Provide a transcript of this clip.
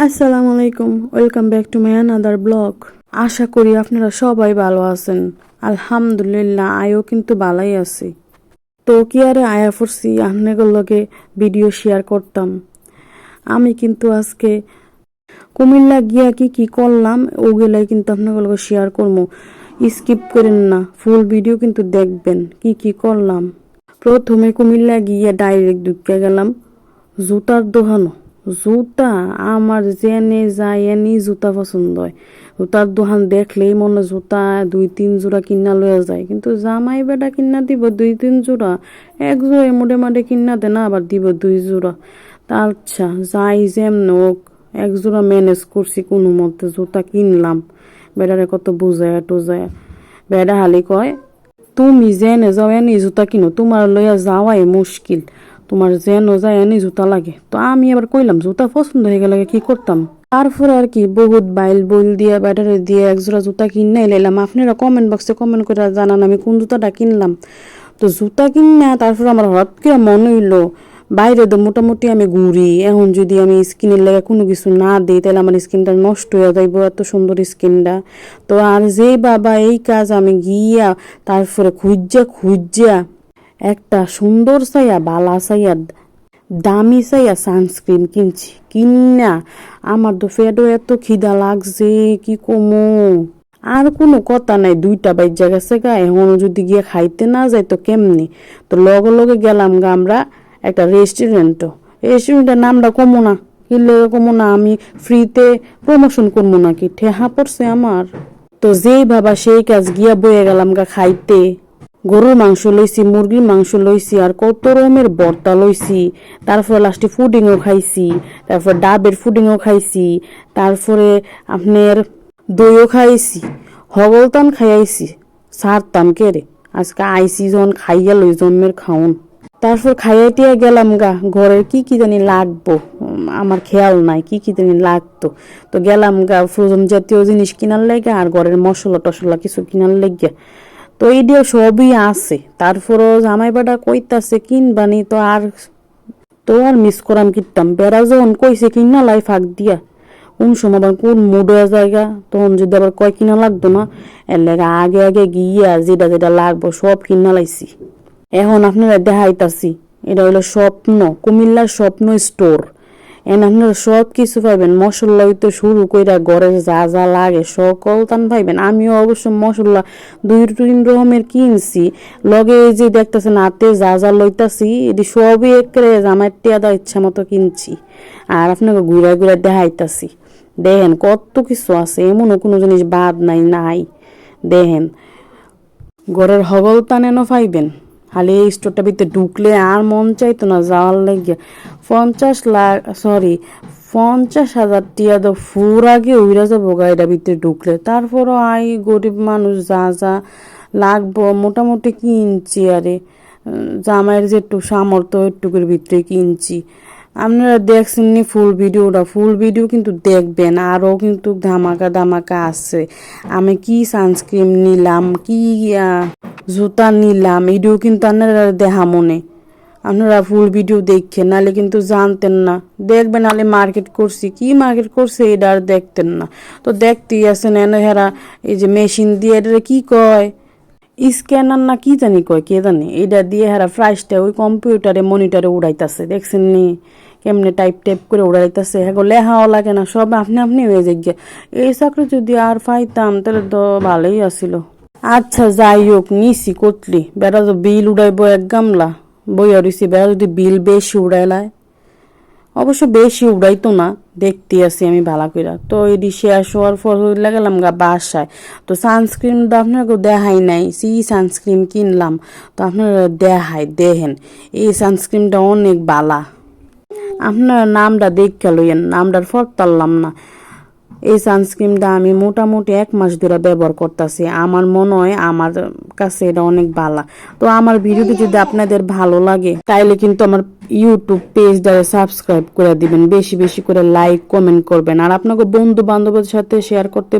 আসসালামু আলাইকুম welcome back to my another blog. আশা করি আপনারা সবাই ভালো আছেন। আলহামদুলিল্লাহ আয়ও কিন্তু ভালোই আছি। তো কি আরে আয়া পড়ছি, আপনাদের লগে ভিডিও শেয়ার করতাম। আমি কিন্তু আজকে কুমিল্লা গিয়া কি কি করলাম, ওগুলাই কিন্তু আপনাদের লগে শেয়ার করব। স্কিপ করেন না ফুল ভিডিও কিন্তু দেখবেন কি কি করলাম। প্রথমে কুমিল্লা গিয়ে ডাইরেক্ট ঢুকে গেলাম, জুতার দোকানো। জুতা আমার জেনে যায় এনি জুতা পছন্দ হয়। জুতার দোকান দেখলেই মনে জুতা দুই, তিন জোড়া কিনা লয়ে যায়। কিন্তু জামাই বেটা কিনা দিব দুই, তিন জোড়া? এক জোড়া মোটে মাঠে কিনা দে না আবার দিব দুই জোড়া। তা আচ্ছা যাই যেমন হোক, এক জোড়া ম্যানেজ করছি কোনো মতে, জুতা কিনলাম। বেটারে কত বুঝায় টুজায় বেটা হালি কয়, তুমি জেনে যাও এনি জুতা কিনো, তোমার লইয়া যাওয়াই মুশকিল। তোমার যেন যায় এনি জুতা লাগে। তো আমি আবার কইলাম, জুতা পছন্দ হয়ে গেলে কি করতাম? তারপর আর কি, বহুত বাইল বইল দিয়ে, ব্যাটারি দিয়ে একজোড়া জুতা কিনে লাইলাম। আপনারা কমেন্ট বক্সে কমেন্ট করে জানান আমি কোন জুতাটা কিনলাম। তো জুতা কিনা তারপর আমার হঠাৎ করে মনে হইল, বাইরে তো মোটামুটি আমি ঘুরি। এখন যদি আমি স্কিনের লেগে কোনো কিছু না দিই, তাহলে আমার স্কিনটা নষ্ট হয়ে যাইব এত সুন্দর স্কিনটা তো আর যে বাবা এই কাজ আমি গিয়া তারপরে খুঁজা খুঁজা একটা সুন্দর সাইয়া বালা সাইয়া দামি সাইয়া সানস্ক্রিন কিনছি। কিনা আমার তো ফেডও এত খিদা লাগছে, কি কমো? আর কোনো কথা নাই, দুইটা বাইজা গেছে গা, এখন যদি গিয়ে খাইতে না যাই তো কেমনি? তো লগে লগে গেলাম গা আমরা একটা রেস্টুরেন্টও রেস্টুরেন্টের নামটা কমো না কিনলে কমো না, আমি ফ্রিতে প্রমোশন করব নাকি? ঠেহা পড়ছে আমার। তো যেই বাবা সেই কাজ গিয়া বয়ে গেলাম গা খাইতে। গরুর মাংস লইছি, মুরগির মাংস লইছি, আর কত রকমের বর্তা লইছি। তারপরে লাস্টে ফুডিংও খাইছি, তারপর ডাবের ফুডিংও খাইছি, তারপরে আপনার দইও খাইছি, হগলতান খাইয়াইছি সারতাম কেরে? আজকে আইসি জন খাইয়া লই জন্মের খাউন। তারপর খাইয়াটিয়া গেলাম গা, ঘরের কি কি জানি লাগবো আমার খেয়াল নাই কি কি জানি লাগতো। তো গেলাম গা, ফ্রোজন জাতীয় জিনিস কিনার লেগে, আর ঘরের মশলা টশলা কিছু কিনার লেগে। তো এই দিয়ে সবই আছে। তারপরও জামাই বাটা কইতাছে, কিনবানি তো আর তো আর মিস করাম কিনতাম বেড়া যখন কইছে, কিনা লাই ফাঁক দিয়া। কোন সময় আবার কোন মুড হয়ে জায়গা তখন যদি আবার কয়, কিনা লাগতো না? এর লেগে আগে আগে গিয়া যেটা যেটা লাগবো সব কিনা লাইছি। এখন আপনারা দেখাইতাছি, এটা হইল স্বপ্ন, কুমিল্লার স্বপ্ন স্টোর এন আপনারা সব কিছু পাইবেন, মশলা হইতে শুরু কইরা ঘরে যা যা লাগে সকল তান পাইবেন। আমিও অবশ্য মশলা দুই তিন রকমের কিনছি। লগে এই যে দেখতেছেন হাতে যা যা লইতাছি, এটি সবই একরে জামাইয়ের টিয়াদা ইচ্ছা মতো কিনছি। আর আপনাকে ঘুরা ঘুরা দেখাইতাছি। দেখেন কত কিছু আছে, এমনও কোনো জিনিস বাদ নাই নাই। দেখেন, ঘরের হগল টানেনও পাইবেন। খালি এই স্টোরটা ভিতরে ঢুকলে আর মন চাইতো না, যাওয়ার লাগে পঞ্চাশ লাখ সরি পঞ্চাশ হাজার টিয়া তো ফুর আগে উইরা যাব গাড়িটা ভিতরে ঢুকলে। তারপরও আই গরিব মানুষ যা যা লাগবো, মোটামুটি কিনছি আরে। জামাইয়ের যে একটু সামর্থ্য একটুকুর ভিতরে কিনছি। আপনারা দেখছেন নি ফুল ভিডিওটা? ফুল ভিডিও কিন্তু দেখবেন, আরও কিন্তু ধামাকা ধামাকা আছে। আমি কি সানস্ক্রিন নিলাম, কি জুতা নিলাম, এটিও কিন্তু আপনারা দেখা মনে। আপনারা ফুল ভিডিও দেখছেন নাহলে কিন্তু জানতেন না। দেখবেন নাহলে মার্কেট করছি, কি মার্কেট করছে এটা আর দেখতেন না। তো দেখতেই আছেন এনে হেরা, এই যে মেশিন দিয়ে এটা কি কয়? স্ক্যানার না কি জানি কয়, কে জানি। এটা দিয়ে হারা প্রাইসটা ওই কম্পিউটারে মনিটরে উড়াইতাছে, দেখছেন নি? কেমনে টাইপ টাইপ করে উড়াইতাছে। হ্যাঁ লেহাও লাগে না, সব আপনি আপনি হয়ে যাই এই চাকরি যদি আর পাইতাম, তাহলে তো ভালোই আছিল। আচ্ছা যাই হোক নিছি কতলি? বেড়া তো বিল উড়াইবো এক গামলা। বইয়া রইছি, বেড়া যদি বিল বেশি উড়াই উড়াইলায় অবশ্য বেশি উড়াইতো না, দেখতে আসি আমি ভালো কইরা। তো এডি শেষ হওয়ার পর হইলে গেলাম গা বাসায়। তো সানস্ক্রিন তো আপনাকে দেখাই নাই, সি সানস্ক্রিন কিনলাম। তো আপনারা দেখাই, দেখেন, এই সানস্ক্রিনটা অনেক বালা। আপনার নামটা দেখে লইয়েন, নামটার ফর পারলাম না। এই সানস্ক্রিনটা আমি মোটামুটি এক মাস ধরে ব্যবহার করতেছি। আমার মনে হয় আমার কাছে এটা অনেক ভালো। তো আমার ভিডিওটি যদি আপনাদের ভালো লাগে, তাইলে কিন্তু আমার ইউটিউব পেজ দ্বারা সাবস্ক্রাইব করে দিবেন। বেশি বেশি করে লাইক কমেন্ট করবেন। আর আপনাকে বন্ধু বান্ধবের সাথে শেয়ার করতে